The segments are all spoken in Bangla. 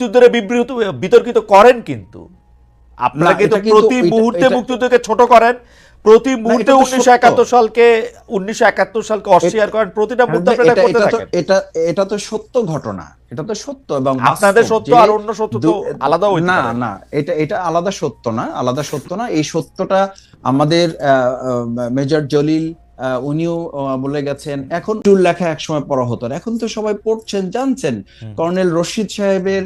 মুক্তিযুদ্ধের বিবৃত বিতর্কিত করেন কিন্তু। আপনারা কিন্তু এটা প্রতি মুহূর্তে মুক্তিযুদ্ধকে ছোট করেন প্রতি মুহূর্তে উনিশশো একাত্তর সালকে উনিশশো একাত্তর সালকে অস্বীকার করেন প্রতিটা মুহূর্তে হ্যাঁ, আপনারা এটা- করতে এটা তো- থাকেন। এটা এটা তো সত্য ঘটনা। এটা তো সত্য এবং আপনাদের সত্য আর অন্য সত্য তো আলাদা না না এটা এটা আলাদা সত্য না আলাদা সত্য না। এই সত্যটা আমাদের মেজর জলিল উনিও বলে গেছেন এখন চুল লেখা একসময় পড়া হতো এখন তো সবাই পড়ছেন জানছেন। কর্নেল রশিদ সাহেবের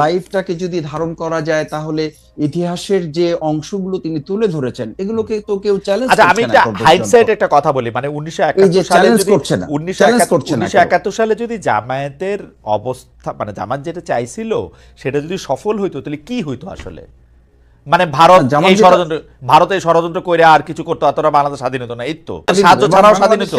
লাইফটাকে যদি ধারণ করা যায় তাহলে ইতিহাসের যে অংশগুলো তিনি তুলে ধরেছেন এগুলোকে তো কেউ চ্যালেঞ্জ আচ্ছা আমি একটা হাইটসাইড একটা কথা বলি মানে উনিশশো এই যে একাত্তর সালে যদি করছে না, উনিশশো challenge একাত্তর করছে না উনিশশো কেউ। একাত্তর সালে যদি জামায়াতের অবস্থা মানে জামাত যেটা চাইছিল সেটা যদি সফল হইতো তাহলে কি হইতো আসলে? মানে ভারত এই ষড়যন্ত্র ভারত এই ষড়যন্ত্র করে আর কিছু করতো অতটা বাংলাদেশ স্বাধীন হতো না এই তো। সাহায্য ছাড়াও স্বাধীন হতো।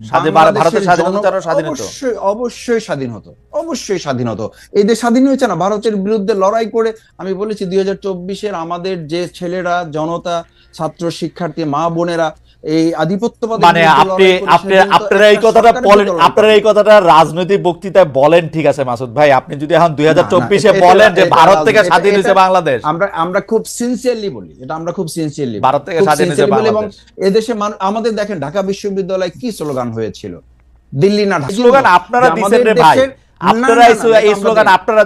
ভারতের স্বাধীনতা স্বাধীন হতো। অবশ্যই অবশ্যই স্বাধীন হতো। অবশ্যই স্বাধীন হতো। এই দেশ স্বাধীন হয়েছে না। ভারতের বিরুদ্ধে লড়াই করে আমি বলেছি দুই হাজার চব্বিশের আমাদের যে ছেলেরা জনতা ছাত্র শিক্ষার্থী মা বোনেরা এই আধিপত্যবাদের মানে আপনি আপনি আপনারা এই কথাটা বলেন আপনারা এই কথাটা রাজনৈতিক বক্তৃতায় বলেন ঠিক আছে মাসুদ ভাই। আপনি যদি এখন বলেন যে ভারত থেকে স্বাধীন হয়েছে বাংলাদেশ। আমরা আমরা খুব সিনসিয়ারলি বলি এটা আমরা খুব সিনসিয়ারলি ভারত থেকে স্বাধীন হয়েছে এবং এদেশে আমাদের দেখেন ঢাকা বিশ্ববিদ্যালয়ে কি স্লোগান হয়েছিল? দিল্লি না স্লোগান আপনারা দিচ্ছেন রে ভাই। আপনারা এই স্লোগান আপনারা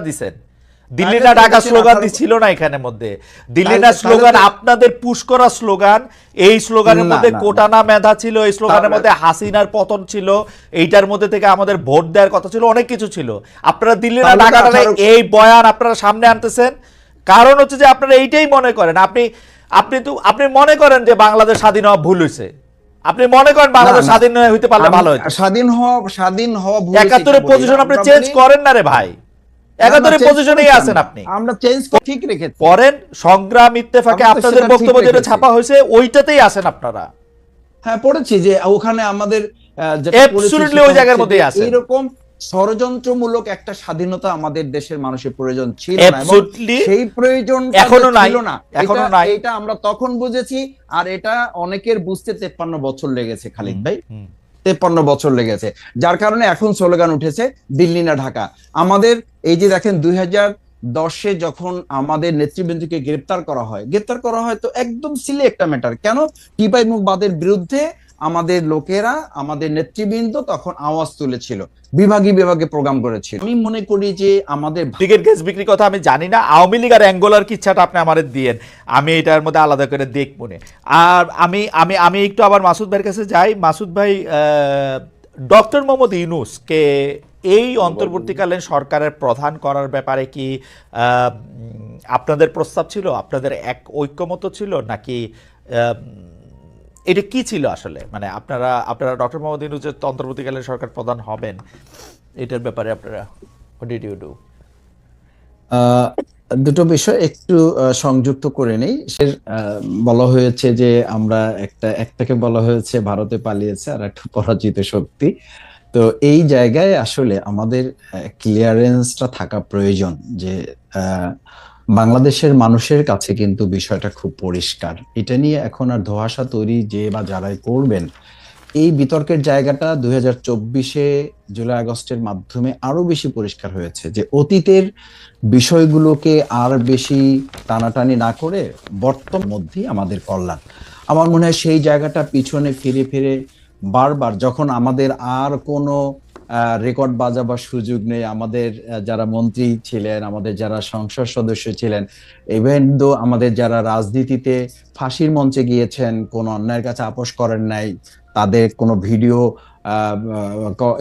দিল্লি না ঢাকা স্লোগান ছিল না এখানের মধ্যে। দিল্লি না স্লোগান আপনাদের পুশ করা স্লোগান এই স্লোগানের মধ্যে না, না। কোটানা মেধা ছিল এই স্লোগানের মধ্যে হাসিনার পতন ছিল এইটার মধ্যে থেকে আমাদের ভোট দেওয়ার কথা ছিল অনেক কিছু ছিল। আপনারা দিল্লি না ঢাকা এই বয়ান আপনারা সামনে আনতেছেন। কারণ হচ্ছে যে আপনারা এইটাই মনে করেন আপনি আপনি তো আপনি মনে করেন যে বাংলাদেশ স্বাধীন হওয়া ভুল হয়েছে। আপনি মনে করেন বাংলাদেশ। স্বাধীন হইতে পারলে ভালো হতো স্বাধীন হওয়া স্বাধীন হওয়া ভুল একাত্তরের পজিশন আপনি চেঞ্জ করেন না রে ভাই। একাত্তরের পজিশনেই আছেন আপনি। আমরা চেঞ্জ ঠিক রেখেছি। সংগ্রাম ইত্তেফাকে আপনাদের বক্তব্য যেটা ছাপা হয়েছে ওইটাতেই আছেন আপনারা। হ্যাঁ পড়েছি যে ওখানে আমাদের ওই জায়গার মধ্যেই যে আছেন। এইরকম ষড়যন্ত্রমূলক একটা স্বাধীনতা আমাদের দেশের মানুষের প্রয়োজন ছিল না সেই প্রয়োজন এখনও নাই, ছিল না এখনও নাই। এটা আমরা তখন বুঝেছি আর এটা অনেকের বুঝতে তেপ্পান্ন বছর লেগেছে খালিদ ভাই। তেপ্পান্ন বছর লেগেছে। যার কারণে এখন স্লোগান উঠেছে, দিল্লি না ঢাকা। আমাদের এই যে দেখেন, দুই হাজার দশে যখন আমাদের নেতৃবৃন্দকে গ্রেপ্তার করা হয়, গ্রেপ্তার করা হয় তো একদম সিলে একটা ম্যাটার কেন? টিপাই মুখবাদের বিরুদ্ধে আমাদের লোকেরা আমাদের নেতৃবৃন্দ তখন আওয়াজ তুলেছিল বিভাগী বিভাগে প্রোগ্রাম করেছিল। আমি মনে করি যে আমাদের টিকিট গ্যাস বিক্রি কথা আমি জানি না আওয়ামী লীগ আর অ্যাঙ্গোলার কি ইচ্ছাটা আপনি আমাদের দিয়েন? আমি এটার মধ্যে আলাদা করে দেখব না। আর আমি আমি আমি একটু আবার মাসুদ ভাইয়ের কাছে যাই। মাসুদ ভাই ডক্টর মোহাম্মদ ইউনুসকে এই অন্তর্বর্তীকালীন সরকারের প্রধান করার ব্যাপারে কি আপনাদের প্রস্তাব ছিল? আপনাদের এক ঐক্যমত ছিল? নাকি এটা কি ছিল আসলে? মানে আপনারা আপনারা ডক্টর মোহাম্মদ ইউনুসের অন্তর্বর্তীকালীন সরকার প্রধান হবেন, এটার ব্যাপারে আপনারা ডিড ইউ ডু দুটো বিষয় একটু সংযুক্ত করে নেই। সে বলা হয়েছে যে আমরা একটা, একটাকে বলা হয়েছে ভারতে পালিয়েছে আর একটা পরাজিত শক্তি। তো এই জায়গায় আসলে আমাদের ক্লিয়ারেন্সটা থাকা প্রয়োজন যে বাংলাদেশের মানুষের কাছে কিন্তু বিষয়টা খুব পরিষ্কার। এটা নিয়ে এখন আর ধোঁয়াশা তৈরি যে বা যারাই করবেন, এই বিতর্কের জায়গাটা দুই হাজার চব্বিশে জুলাই আগস্টের মাধ্যমে আরও বেশি পরিষ্কার হয়েছে যে অতীতের বিষয়গুলোকে আর বেশি টানাটানি না করে বর্তমান মধ্যেই আমাদের কল্যাণ। আমার মনে হয় সেই জায়গাটা পিছনে ফিরে ফিরে বারবার যখন আমাদের আর কোনো রেকর্ড বাজাবার সুযোগ নেই। আমাদের যারা মন্ত্রী ছিলেন, আমাদের যারা সংসদ সদস্য ছিলেন ইভেন দো আমাদের যারা রাজনীতিতে ফাঁসির মঞ্চে গিয়েছেন, কোন অন্যায়ের কাছে আপোষ করেন নাই, তাদের কোনো ভিডিও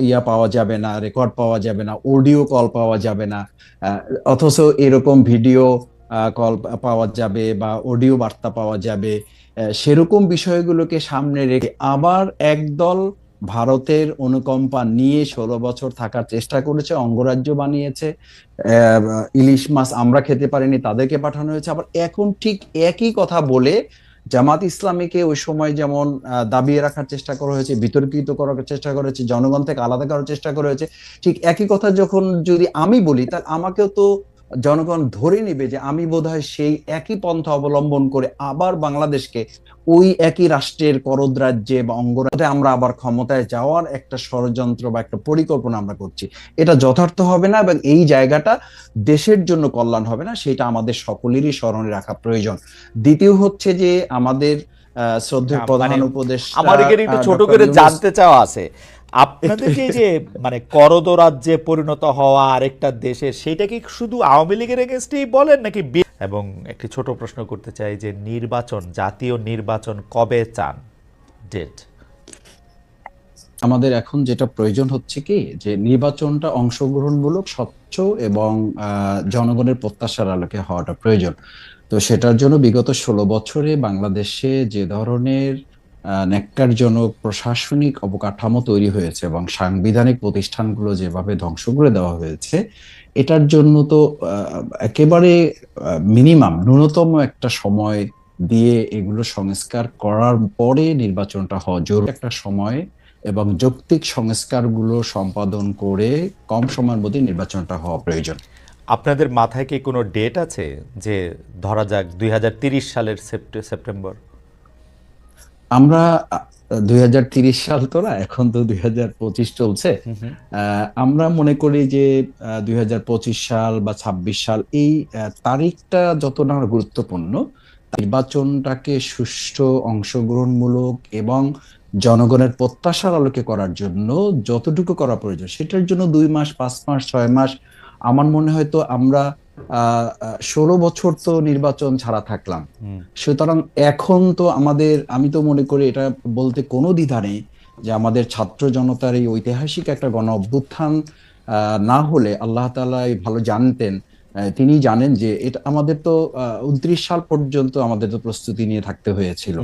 ইয়া পাওয়া যাবে না, রেকর্ড পাওয়া যাবে না, অডিও কল পাওয়া যাবে না অথচ এরকম ভিডিও কল পাওয়া যাবে বা অডিও বার্তা পাওয়া যাবে সেরকম বিষয়গুলোকে সামনে রেখে আবার একদল ভারতের অনুকম্পা নিয়ে ষোলো বছর থাকার চেষ্টা করেছে, অঙ্গরাজ্য বানিয়েছে ইলিশ মাছ আমরা খেতে পারিনি, তাদেরকে পাঠানো হয়েছে। আবার এখন ঠিক একই কথা বলে জামাত ইসলামীকে ওই সময় যেমন দাবিয়ে রাখার চেষ্টা করা হয়েছে, বিতর্কিত করার চেষ্টা করা হয়েছে, জনগণ থেকে আলাদা করার চেষ্টা করা হয়েছে, ঠিক একই কথা যখন যদি আমি বলি তাহলে আমাকেও তো জনগণ ধরে নেবে যে আমি বোধহয় সেই একই পন্থা অবলম্বন করে আবার বাংলাদেশকে ওই একই রাষ্ট্রের করদ্রাজ্যে বা অঙ্গরাজ্যে আমরা আবার ক্ষমতায় যাওয়ার একটা ষড়যন্ত্র বা একটা পরিকল্পনা আমরা করছি। এটা যথার্থ হবে না এবং এই জায়গাটা দেশের জন্য কল্যাণ হবে না সেটা আমাদের সকলেরই স্মরণে রাখা প্রয়োজন। দ্বিতীয় হচ্ছে যে আমাদের আহ, শ্রদ্ধেয় মানে প্রধান উপদেষ্টা আমার একটু ছোট করে জানতে চাওয়া আছে। আপনাদের যে যে মানে করদ রাজ্যে পরিণত হওয়া আরেকটা দেশে, সেটা কি শুধু আওয়ামী লীগের এগেনস্টেই বলেন নাকি এবং একটি ছোট প্রশ্ন করতে চাই যে নির্বাচন, জাতীয় নির্বাচন কবে চান? ডেট আমাদের এখন যেটা প্রয়োজন হচ্ছে কি, যে নির্বাচনটা অংশগ্রহণমূলক, স্বচ্ছ এবং জনগণের প্রত্যাশার আলোকে হওয়াটা প্রয়োজন। তো সেটার জন্য বিগত ষোলো বছরে বাংলাদেশে যে ধরনের ন্যক্কারজনক প্রশাসনিক অবকাঠামো তৈরি হয়েছে এবং সাংবিধানিক প্রতিষ্ঠানগুলো যেভাবে ধ্বংস করে দেওয়া হয়েছে, এটার জন্য তো একেবারে মিনিমাম ন্যূনতম একটা সময় দিয়ে এগুলো সংস্কার করার পরে নির্বাচনটা হওয়া জরুরি। একটা সময় এবং যৌক্তিক সংস্কারগুলো সম্পাদন করে কম সময়ের মধ্যে নির্বাচনটা হওয়া প্রয়োজন। আপনাদের মাথায় কি কোনো ডেট আছে যে ধরা যাক দুই সালের সেপ্টে- সেপ্টেম্বর? আমরা দুই সাল তো না এখন তো দুই হাজার পঁচিশ চলছে। আমরা মনে করি যে দুই হাজার পঁচিশ সাল বা ২৬ সাল এই তারিখটা যত না গুরুত্বপূর্ণ নির্বাচনটাকে সুষ্ঠু অংশগ্রহণমূলক এবং জনগণের প্রত্যাশার আলোকে করার জন্য যতটুকু করা প্রয়োজন সেটার জন্য দুই মাস পাঁচ মাস ছয় মাস আমার মনে হয় তো আমরা ষোলো বছর তো নির্বাচন ছাড়া থাকলাম। সুতরাং এখন তো আমাদের আমি তো মনে করি এটা বলতে কোনো দ্বিধা নেই যে আমাদের ছাত্র জনতার এই ঐতিহাসিক একটা গণ অভ্যুত্থান না হলে আল্লাহ এই ভালো জানতেন তিনি জানেন যে এটা আমাদের তো উনত্রিশ সাল পর্যন্ত আমাদের তো প্রস্তুতি নিয়ে থাকতে হয়েছিল।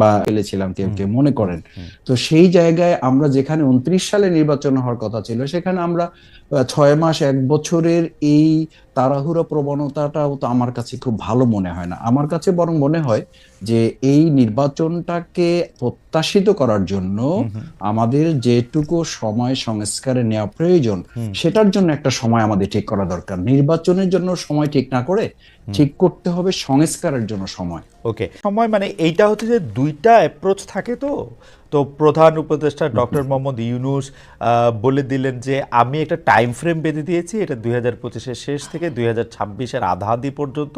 বা ফেলেছিলাম কেউ কেউ মনে করেন। তো সেই জায়গায় আমরা যেখানে উনত্রিশ সালে নির্বাচন হওয়ার কথা ছিল সেখানে আমরা ছয় মাস এক বছরের এই তাড়াহুড়ো প্রবণতাটাও তো আমার কাছে খুব ভালো মনে হয় না। আমার কাছে বরং মনে হয় যে এই নির্বাচনটাকে প্রত্যাশিত করার জন্য আমাদের যেটুকু সময় সংস্কারে নেওয়া প্রয়োজন সেটার জন্য একটা সময় আমাদের ঠিক করা দরকার। নির্বাচনের জন্য সময় ঠিক না করে ঠিক করতে হবে সংস্কারের জন্য সময়। ওকে। সময় মানে এইটা হচ্ছে যে দুইটা অ্যাপ্রোচ থাকে তো? তো প্রধান উপদেষ্টা ডক্টর মোহাম্মদ ইউনুস বলে দিলেন যে আমি একটা টাইম ফ্রেম বেঁধে দিয়েছি এটা দুই হাজার পঁচিশের শেষ থেকে দুই হাজার ছাব্বিশের আধাআধি পর্যন্ত।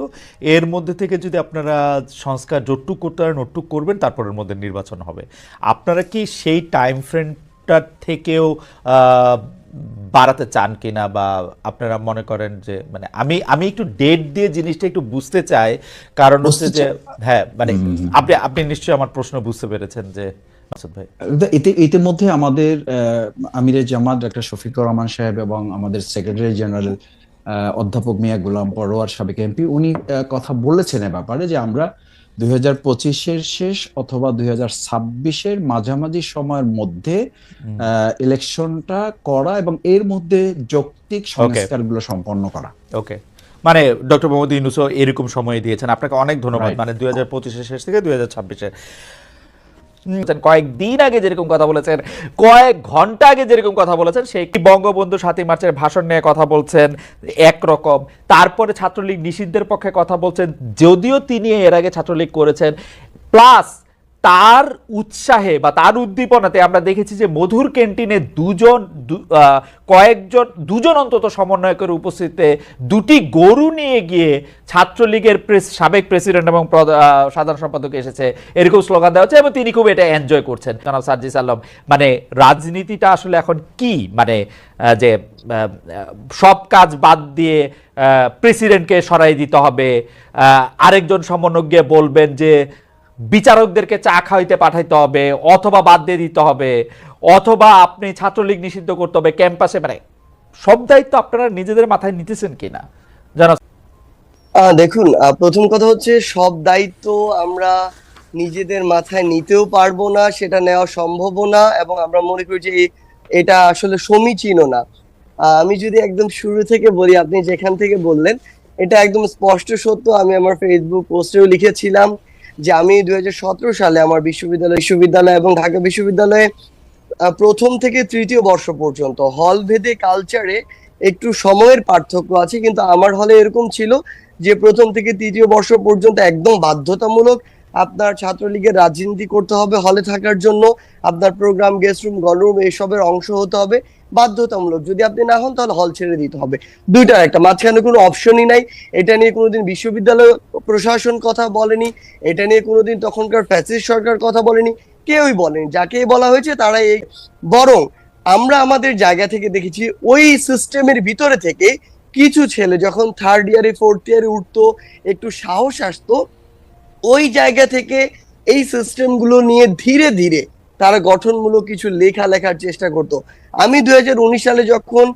এর মধ্যে থেকে যদি আপনারা সংস্কার জোটটুক করতে পারেন ওটুক করবেন তারপরের মধ্যে নির্বাচন হবে। আপনারা কি সেই টাইম ফ্রেমটার থেকেও বাড়াতে চান কিনা বা আপনারা মনে করেন যে মানে আমি আমি একটু ডেট দিয়ে জিনিসটা একটু বুঝতে চাই। কারণ হচ্ছে যে হ্যাঁ মানে আপনি আপনি নিশ্চয়ই আমার প্রশ্ন বুঝতে পেরেছেন যে মাসুদ ভাই। ইতিমধ্যে আমাদের আহ, আমিরে জামাত ডাক্তার শফিকুর রহমান সাহেব এবং আমাদের সেক্রেটারি জেনারেল অধ্যাপক মিয়া গোলাম পরোয়ার সাবেক এমপি উনি আহ, কথা বলেছেন এ ব্যাপারে যে আমরা দুই হাজার পঁচিশের শেষ অথবা দুই হাজার ছাব্বিশের মাঝামাঝি সময়ের মধ্যে ইলেকশনটা করা এবং এর মধ্যে যৌক্তিক সংস্কারগুলো সম্পন্ন করা। ওকে মানে ডক্টর মোহাম্মদ ইউনুসও এরকম সময় দিয়েছেন। আপনাকে অনেক ধন্যবাদ। মানে দুই হাজার পঁচিশের শেষ থেকে দুই হাজার ছাব্বিশের কয়েকদিন আগে যেরকম কথা বলেছেন, কয়েক ঘণ্টা আগে যেরকম কথা বলেছেন, সেই বঙ্গবন্ধু সাতই মার্চের ভাষণ নিয়ে কথা বলছেন একরকম। তারপরে ছাত্রলীগ নিষিদ্ধের পক্ষে কথা বলছেন, যদিও তিনি এর আগে ছাত্রলীগ করেছেন। প্লাস তার উৎসাহে বা তার উদ্দীপনাতে আমরা দেখেছি যে মধুর ক্যান্টিনে দুজন কয়েকজন, দুজন অন্তত সমন্বয়কের উপস্থিতিতে দুটি গরু নিয়ে গিয়ে ছাত্রলীগের প্রেস, সাবেক প্রেসিডেন্ট এবং সাধারণ সম্পাদক এসেছে। এরকম স্লোগান দেওয়া হচ্ছে এবং তিনি খুব এটা এনজয় করছেন। জনাব সার্জিস আলম মানে রাজনীতিটা আসলে এখন কি? মানে যে সব কাজ বাদ দিয়ে প্রেসিডেন্টকে সরাই দিতে হবে আরেকজন সমন্বয়ক গিয়ে বলবেন যে বিচারকদেরকে চা খাওয়াইতে পাঠাইতে হবে, অথবা বাদ দিয়ে দিতে হবে, অথবা আপনি ছাত্রলীগ নিষিদ্ধ করতে হবে ক্যাম্পাসে। মানে সব দায়িত্ব আপনারা নিজেদের মাথায় নিতেছেন কিনা? জানা দেখুন প্রথম কথা হচ্ছে সব দায়িত্ব আমরা নিজেদের মাথায় নিতেও পারব না, সেটা নেওয়া সম্ভবও না, এবং আমরা মনে করি যে এটা আসলে সমীচীনও না। আমি যদি একদম শুরু থেকে বলি, আপনি যেখান থেকে বললেন, এটা একদম স্পষ্ট সত্য, আমি আমার ফেসবুক পোস্টেও লিখেছিলাম। যে আমি দু হাজার সতেরো সালে আমার বিশ্ববিদ্যালয় বিশ্ববিদ্যালয় এবং ঢাকা বিশ্ববিদ্যালয়ে প্রথম থেকে তৃতীয় বর্ষ পর্যন্ত হল ভেদে কালচারে একটু সময়ের পার্থক্য আছে, কিন্তু আমার হলে এরকম ছিল যে প্রথম থেকে তৃতীয় বর্ষ পর্যন্ত একদম বাধ্যতামূলক আপনার ছাত্রলীগের রাজনীতি করতে হবে, হলে থাকার জন্য আপনার প্রোগ্রাম গেস্ট রুম গণরুম এসবের অংশ হতে হবে। বাধ্যতামূলক। যদি আপনি না হন, তাহলে হল ছেড়ে দিতে হবে। দুইটার একটা, মাঝখানে কোনো অপশনই নাই। এটা নিয়ে কোনোদিন বিশ্ববিদ্যালয় প্রশাসন কথা বলেনি। এটা নিয়ে কোনোদিন তখনকার ফ্যাসিস্ট সরকার কথা বলেনি। কেউই বলেনি। যাকে বলা হয়েছে তারা এই বরং আমরা আমাদের জায়গা থেকে দেখেছি, ওই সিস্টেমের ভিতরে থেকে কিছু ছেলে যখন থার্ড ইয়ারে ফোর্থ ইয়ারে উঠতো, একটু সাহস আসতো, ওই জায়গা থেকে এই সিস্টেমগুলো নিয়ে ধীরে ধীরে তারা গঠনমূলক কিছু লেখা লেখার চেষ্টা করত। আমি দু হাজার উনিশ সালে যখন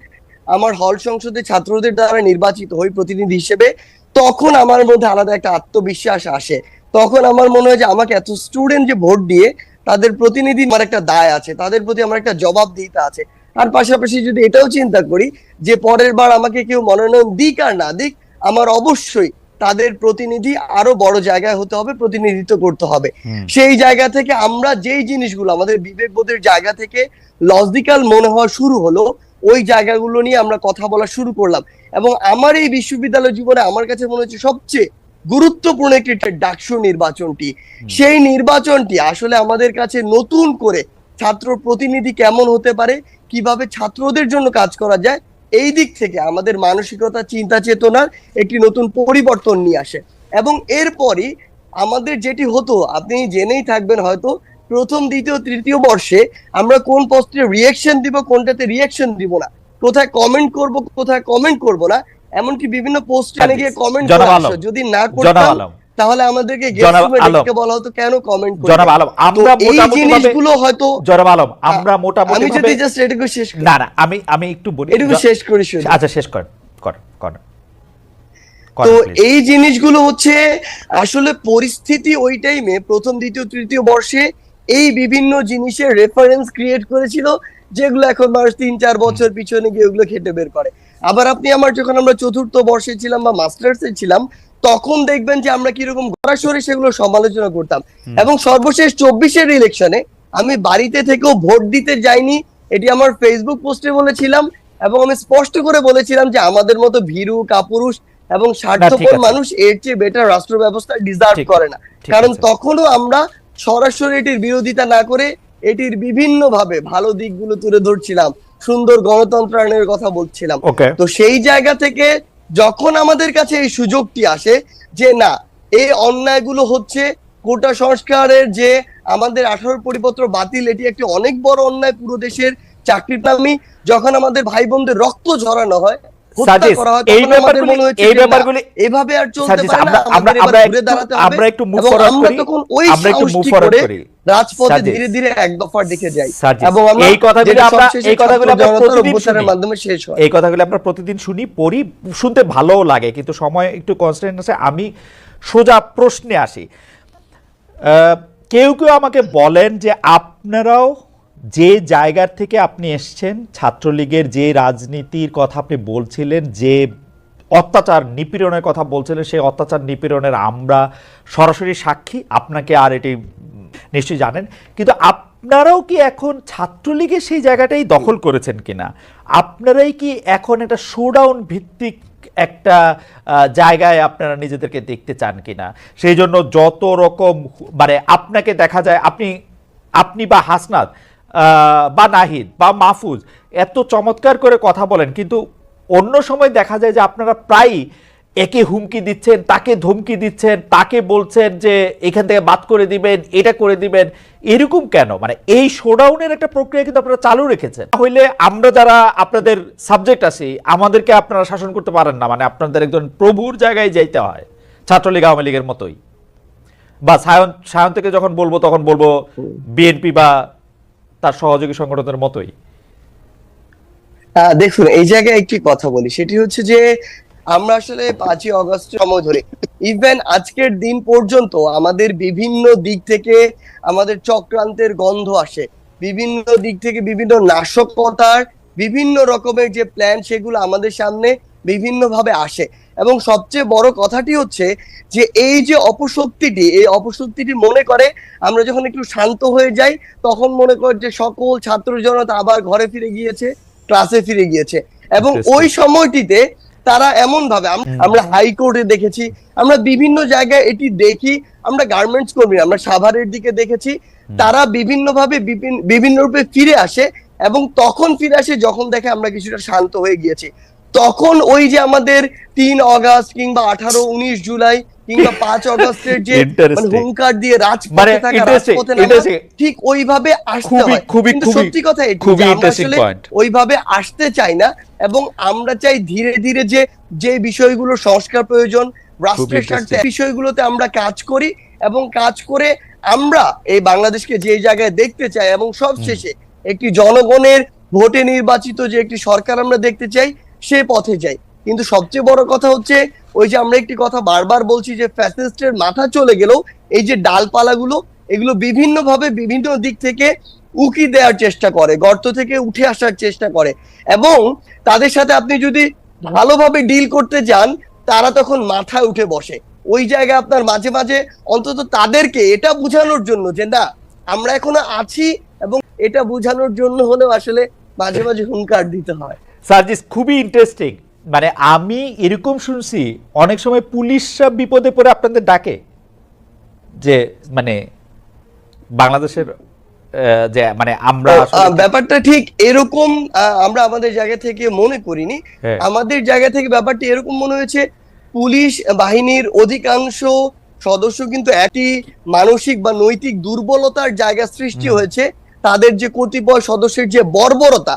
আমার হল সংসদে ছাত্রদের দ্বারা নির্বাচিত হই প্রতিনিধি হিসেবে, তখন আমার মধ্যে আলাদা একটা আত্মবিশ্বাস আসে। তখন আমার মনে হয় যে আমাকে এত স্টুডেন্ট যে ভোট দিয়ে তাদের প্রতিনিধি আমার একটা দায় আছে, তাদের প্রতি আমার একটা জবাব জবাবদিহিতা আছে। আর পাশাপাশি যদি এটাও চিন্তা করি যে পরের বার আমাকে কেউ মনোনয়ন দিক আর না দিক, আমার অবশ্যই তাদের প্রতিনিধি আরও বড় জায়গায় হতে হবে প্রতিনিধিত্ব করতে হবে। সেই জায়গা থেকে আমরা যেই জিনিসগুলো আমাদের বিবেকবোধের জায়গা থেকে লজিক্যাল মনে হওয়া শুরু হলো ওই জায়গাগুলো নিয়ে আমরা কথা বলা শুরু করলাম। এবং আমার এই বিশ্ববিদ্যালয় জীবনে আমার কাছে মনে হচ্ছে সবচেয়ে গুরুত্বপূর্ণ একটি ডাকসু নির্বাচনটি। সেই নির্বাচনটি আসলে আমাদের কাছে নতুন করে ছাত্র প্রতিনিধি কেমন হতে পারে কীভাবে ছাত্রদের জন্য কাজ করা যায় এই দিক থেকে আমাদের মানসিকতা চিন্তা চেতনার একটি নতুন পরিবর্তন নিয়ে আসে। এবং এরপরই আমাদের যেটি হতো আপনি জেনেই থাকবেন হয়তো প্রথম দ্বিতীয় তৃতীয় বর্ষে আমরা কোন পোস্টে রিয়েকশন দিব কোনটাতে রিয়েকশন দিব না। কোথায় কমেন্ট করব কোথায় কমেন্ট করব না এমনকি বিভিন্ন পোস্টে গিয়ে কমেন্ট যদি না করতাম তাহলে আমাদেরকে বলা হতো কেন কমেন্ট জনাব আলম আমরা এই জিনিসগুলো হয়তো জনাব আলম আমরা মোটামুটি আমি যদি জাস্ট এটুকু শেষ করি। না না আমি আমি একটু বলি এটুকু শেষ করি আচ্ছা শেষ করেন করেন করেন, তো এই জিনিসগুলো হচ্ছে আসলে পরিস্থিতি ওই টাইমে প্রথম দ্বিতীয় তৃতীয় বর্ষে এই বিভিন্ন জিনিসের রেফারেন্স ক্রিয়েট করেছিল যেগুলো এখন মানুষ তিন চার বছর পিছনে গিয়ে ওগুলো খেটে বের করে। আবার আপনি আমার যখন আমরা চতুর্থ বর্ষে ছিলাম বা মাস্টার্সে ছিলাম তখন দেখবেন যে আমরা কীরকম সরাসরি সেগুলো সমালোচনা করতাম। এবং সর্বশেষ চব্বিশের ইলেকশনে আমি বাড়িতে থেকেও ভোট দিতে যাইনি এটি আমার ফেসবুক পোস্টে বলেছিলাম এবং আমি স্পষ্ট করে বলেছিলাম যে আমাদের মতো ভীরু কাপুরুষ এবং স্বার্থপর মানুষ এর চেয়ে বেটার রাষ্ট্র ব্যবস্থা ডিজার্ভ করে না। কারণ তখনও আমরা সরাসরি এটির বিরোধিতা না করে এটির বিভিন্ন ভাবে ভালো দিকগুলো তুলে ধরছিলাম সুন্দর গণতন্ত্রায়নের কথা বলছিলাম। তো সেই জায়গা থেকে যখন আমাদের কাছে এই সুযোগটি আসে যে না, এই অন্যায়গুলো হচ্ছে কোটা সংস্কারের যে আমাদের আঠারো পরিপত্র বাতিল, এটি একটি অনেক বড় অন্যায় পুরো দেশের চাকরির নামই যখন আমাদের ভাই বোনদের রক্ত ঝরানো হয় হত্যা সাজিস, করা এই ব্যাপারগুলি- এই ব্যাপারগুলি- এভাবে আর চলতে পারে না আমরা- আমরা- আমরা একটু- দাঁড়াতে হবে আমরা একটু move এবং forward আমরা করি। আমরা একটু move সাহসটি করি। রাজপথে ধীরে ধীরে এক দফার দিকে যাই এবং এই কথাগুলি আমরা- এই কথাগুলি আমরা প্রতিদিন শুনি। মাধ্যমে শেষ হয় এই কথাগুলো আমরা প্রতিদিন শুনি পড়ি শুনতে ভালোও লাগে কিন্তু সময় একটু কনস্ট্যান্ট আছে আমি সোজা প্রশ্নে আসি আহ, কেউ কেউ আমাকে বলেন যে আপনারাও যে জায়গার থেকে আপনি এসছেন ছাত্রলীগের যে রাজনীতির কথা আপনি বলছিলেন যে অত্যাচার নিপীড়নের কথা বলছিলেন সেই অত্যাচার নিপীড়নের আমরা সরাসরি সাক্ষী আপনাকে আর এটি নিশ্চয়ই জানেন। কিন্তু আপনারাও কি এখন ছাত্রলীগের সেই জায়গাটাই দখল করেছেন কিনা? আপনারাই কি এখন একটা শোডাউন ভিত্তিক একটা জায়গায় আপনারা নিজেদেরকে দেখতে চান কিনা? সেই জন্য যত রকম মানে আপনাকে দেখা যায় আপনি আপনি বা হাসনাত আহ, বা নাহিদ বা মাহফুজ এত চমৎকার করে কথা বলেন কিন্তু অন্য সময় দেখা যায় যে আপনারা প্রায়ই একে হুমকি দিচ্ছেন তাকে ধমকি দিচ্ছেন তাকে বলছেন যে এখান থেকে বাদ করে দিবেন এটা করে দিবেন এরকম কেন? মানে এই শোডাউনের একটা প্রক্রিয়া কিন্তু আপনারা চালু রেখেছেন। হইলে আমরা যারা আপনাদের সাবজেক্ট আছি আমাদেরকে আপনারা শাসন করতে পারেন না মানে আপনাদের একজন প্রভুর জায়গায় যাইতে হয় ছাত্রলীগ আওয়ামী লীগের মতোই। বা সায়ন সায়ন থেকে যখন বলব তখন বলব বিএনপি বা তার সহযোগী সংগঠনের মতোই। দেখুন, এই জায়গায় একটি কথা বলি, সেটি হচ্ছে যে আমরা আসলে পাঁচই অগস্ট সময় ধরে ইভেন আজকের দিন পর্যন্ত আমাদের বিভিন্ন দিক থেকে আমাদের চক্রান্তের গন্ধ আসে। বিভিন্ন দিক থেকে বিভিন্ন নাশকতার বিভিন্ন রকমের যে প্ল্যান সেগুলো আমাদের সামনে বিভিন্নভাবে আসে। এবং সবচেয়ে বড় কথাটি হচ্ছে যে এই যে অপশক্তিটি এই অপশক্তিটি মনে করে আমরা যখন একটু শান্ত হয়ে যাই তখন মনে করে যে সকল ছাত্র জনতা আবার ঘরে ফিরে গিয়েছে ক্লাসে ফিরে গিয়েছে। এবং ওই সময়টিতে তারা এমন ভাবে আম- আমরা হাইকোর্টে দেখেছি আমরা বিভিন্ন জায়গায় এটি দেখি আমরা গার্মেন্টস কর্মী আমরা সাভারের দিকে দেখেছি তারা বিভিন্ন ভাবে বিভিন্ন রূপে ফিরে আসে এবং তখন ফিরে আসে যখন দেখে আমরা কিছুটা শান্ত হয়ে গিয়েছি। তখন ওই যে আমাদের তিন অগাস্ট কিংবা আঠারো উনিশ জুলাই কিংবা পাঁচ অগস্টের যে মানে হুঙ্কার দিয়ে মানে রাজপথে থাকা রাজপথে ঠিক ওইভাবে আসতে হয়। খুবই, সত্যি কথা খুবই আসলে ওইভাবে আসতে চাই না এবং আমরা চাই ধীরে ধীরে যে যে বিষয়গুলো সংস্কার প্রয়োজন রাষ্ট্রের স্বার্থে বিষয়গুলোতে আমরা কাজ করি এবং কাজ করে আমরা এই বাংলাদেশকে যে জায়গায় দেখতে চাই এবং সবশেষে একটি জনগণের ভোটে নির্বাচিত যে একটি সরকার আমরা দেখতে চাই সে পথে যাই কিন্তু সবচেয়ে বড় কথা হচ্ছে, ওই যে আমরা একটি কথা বারবার বলছি যে ফ্যাসিস্টের মাথা চলে গেলেও এই যে ডালপালাগুলো, এগুলো বিভিন্নভাবে বিভিন্ন দিক থেকে উকি দেওয়ার চেষ্টা করে, গর্ত থেকে উঠে আসার চেষ্টা করে। এবং তাদের সাথে আপনি যদি ভালোভাবে ডিল করতে যান, তারা তখন মাথায় উঠে বসে। ওই জায়গায় আপনার মাঝে মাঝে অন্তত তাদেরকে এটা বোঝানোর জন্য যে, না, আমরা এখনও আছি এবং এটা বোঝানোর জন্য হলেও আসলে মাঝে মাঝে হুঙ্কার দিতে হয়। সার্জিস খুবই ইন্টারেস্টিং মানে আমি এরকম শুনছি অনেক সময় পুলিশরা বিপদে পড়ে আপনাদের ডাকে। যে মানে বাংলাদেশের যে মানে আমরা ব্যাপারটা ঠিক এরকম আমরা আমাদের জায়গা থেকে মনে করিনি। হ্যাঁ। আমাদের জায়গা থেকে ব্যাপারটি এরকম মনে হয়েছে পুলিশ বাহিনীর অধিকাংশ সদস্য কিন্তু একটি মানসিক বা নৈতিক দুর্বলতার জায়গা সৃষ্টি হয়েছে। তাদের যে কতিপয় সদস্যের যে বর্বরতা